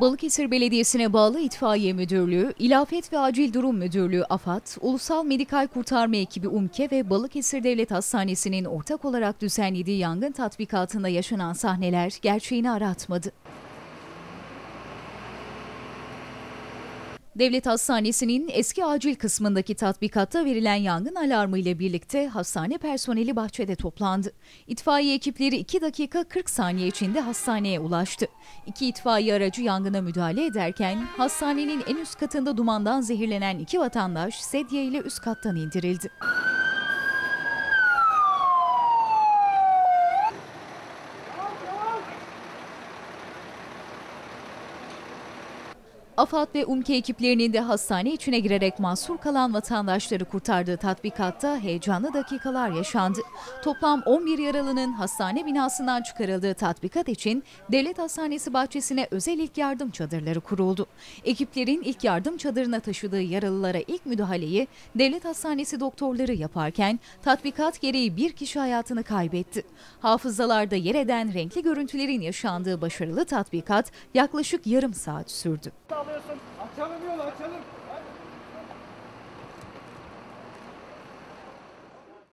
Balıkesir Belediyesi'ne bağlı İtfaiye Müdürlüğü, İlafet ve Acil Durum Müdürlüğü AFAD, Ulusal Medikal Kurtarma Ekibi UMKE ve Balıkesir Devlet Hastanesi'nin ortak olarak düzenlediği yangın tatbikatında yaşanan sahneler gerçeğini aratmadı. Devlet Hastanesi'nin eski acil kısmındaki tatbikatta verilen yangın alarmı ile birlikte hastane personeli bahçede toplandı. İtfaiye ekipleri 2 dakika 40 saniye içinde hastaneye ulaştı. İki itfaiye aracı yangına müdahale ederken hastanenin en üst katında dumandan zehirlenen iki vatandaş sedye ile üst kattan indirildi. AFAD ve UMKE ekiplerinin de hastane içine girerek mahsur kalan vatandaşları kurtardığı tatbikatta heyecanlı dakikalar yaşandı. Toplam 11 yaralının hastane binasından çıkarıldığı tatbikat için Devlet Hastanesi bahçesine özel ilk yardım çadırları kuruldu. Ekiplerin ilk yardım çadırına taşıdığı yaralılara ilk müdahaleyi Devlet Hastanesi doktorları yaparken tatbikat gereği bir kişi hayatını kaybetti. Hafızalarda yer eden renkli görüntülerin yaşandığı başarılı tatbikat yaklaşık yarım saat sürdü. Alıyorsun. Açalım yolu açalım.